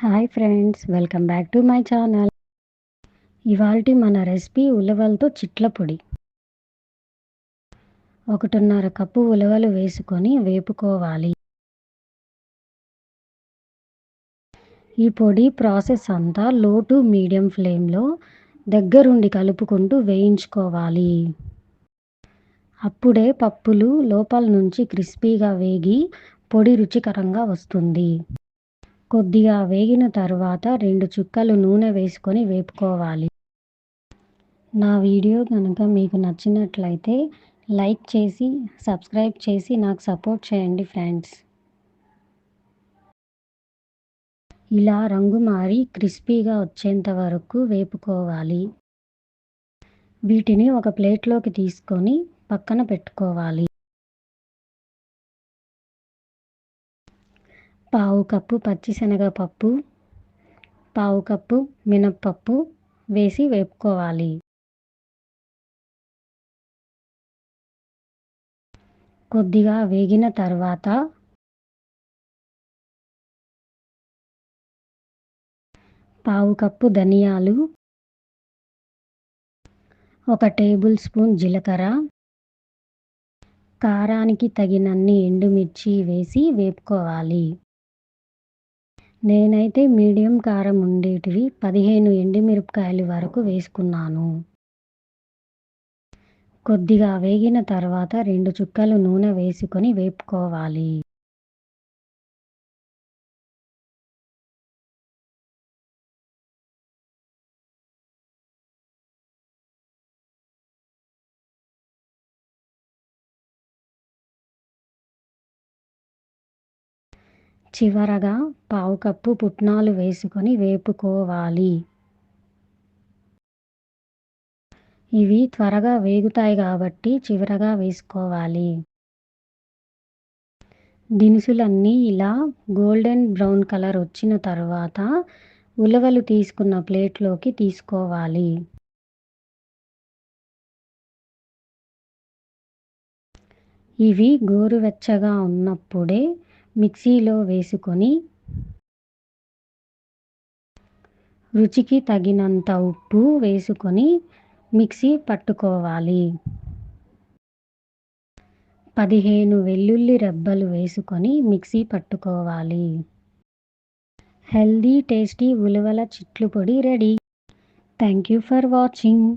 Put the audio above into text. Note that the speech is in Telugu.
Hi friends welcome back to my channel ఇవాళ మన రెసిపీ ఉలవలతో చిట్ల పొడి. ఒకటిన్నర కప్పు ఉలవలు వేసుకొని వేపుకోవాలి. ఈ పొడి ప్రాసెస్ అంతా లో టు మీడియం ఫ్లేమ్లో దగ్గరుండి కలుపుకుంటూ వేయించుకోవాలి. అప్పుడే పప్పులు లోపల నుంచి క్రిస్పీగా వేగి పొడి రుచికరంగా వస్తుంది. కొద్దిగా వేగిన తర్వాత రెండు చుక్కలు నూనె వేసుకొని వేపుకోవాలి. నా వీడియో కనుక మీకు నచ్చినట్లయితే లైక్ చేసి సబ్స్క్రైబ్ చేసి నాకు సపోర్ట్ చేయండి ఫ్రెండ్స్. ఇలా రంగు మారి క్రిస్పీగా వచ్చేంత వరకు వేపుకోవాలి. వీటిని ఒక ప్లేట్లోకి తీసుకొని పక్కన పెట్టుకోవాలి. పావు కప్పు పచ్చిశనగపప్పు పావు కప్పు మినప్పప్పు వేసి వేపుకోవాలి. కొద్దిగా వేగిన తర్వాత పావు కప్పు ధనియాలు ఒక టేబుల్ స్పూన్ జీలకర్ర కారానికి తగినన్ని ఎండుమిర్చి వేసి వేపుకోవాలి. నేనైతే మీడియం కారం ఉండేటివి పదిహేను ఎండుమిరపకాయలు వరకు వేసుకున్నాను. కొద్దిగా వేగిన తర్వాత రెండు చుక్కలు నూనె వేసుకొని వేపుకోవాలి. చివరగా పావు కప్పు పుట్నాలు వేసుకొని వేపుకోవాలి. ఇవి త్వరగా వేగుతాయి కాబట్టి చివరగా వేసుకోవాలి. దినుసులన్నీ ఇలా గోల్డెన్ బ్రౌన్ కలర్ వచ్చిన తర్వాత ఉలవలు తీసుకున్న ప్లేట్లోకి తీసుకోవాలి. ఇవి గోరువెచ్చగా ఉన్నప్పుడే మిక్సీలో వేసుకొని రుచికి తగినంత ఉప్పు వేసుకొని మిక్సీ పట్టుకోవాలి. పదిహేను వెల్లుల్లి రెబ్బలు వేసుకొని మిక్సీ పట్టుకోవాలి. హెల్దీ టేస్టీ ఉలవల చిట్లు పొడి ready. Thank you for watching.